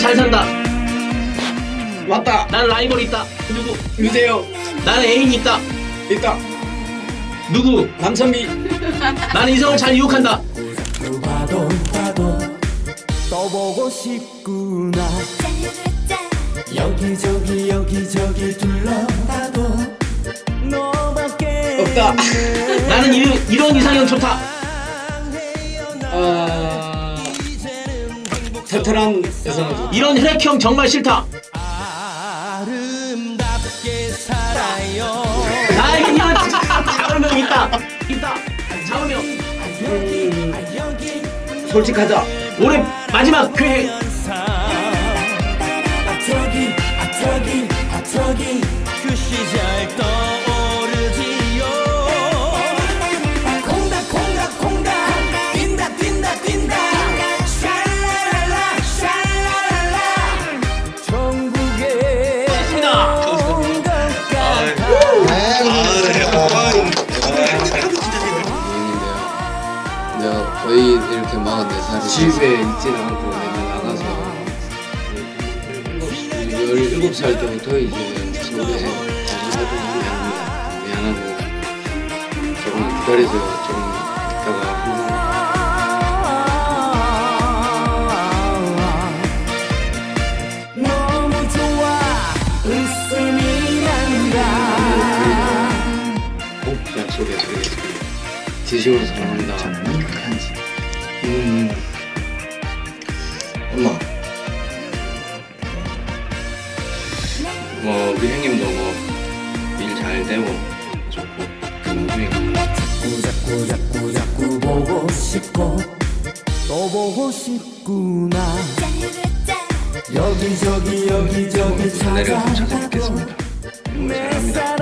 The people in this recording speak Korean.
잘 산다. 왔다. 난 라이벌 있다. 누구? 유재영 나는 애인 있다. 있다. 누구? 남선미 나는 이성을 잘 유혹한다. 봐도 봐도 떠보고 싶구나 여기저기 여기저기 둘러봐도 너밖에 없다. 나는 이, 이런 이상형 좋다. 좋다. 이런 혈액형 정말 싫다. 아름답게 살아요 나에게 이런 좌우명 있다. 있다. 좌우명. 솔직하자. 올해 마지막 계 내가 거의 이렇게 44살이 집에 있지는 않고 맨날 나가서. 17살 때부터 이제 서울에 자주하던 미안합니다. 미안하고 조금 기다려서 좀 있다가 항상 약속해 드리 겠습니다. 진심으로 사랑합니다. 음, 엄마. 뭐 우리 형님도 뭐 일 잘 되고 좋고 건강하니까 자꾸 자꾸 자꾸 보고 싶고 또 보고 싶구나 여기저기 여기저기 내려가서 찾아봐도 찾아뵙겠습니다. 내 사랑합니다.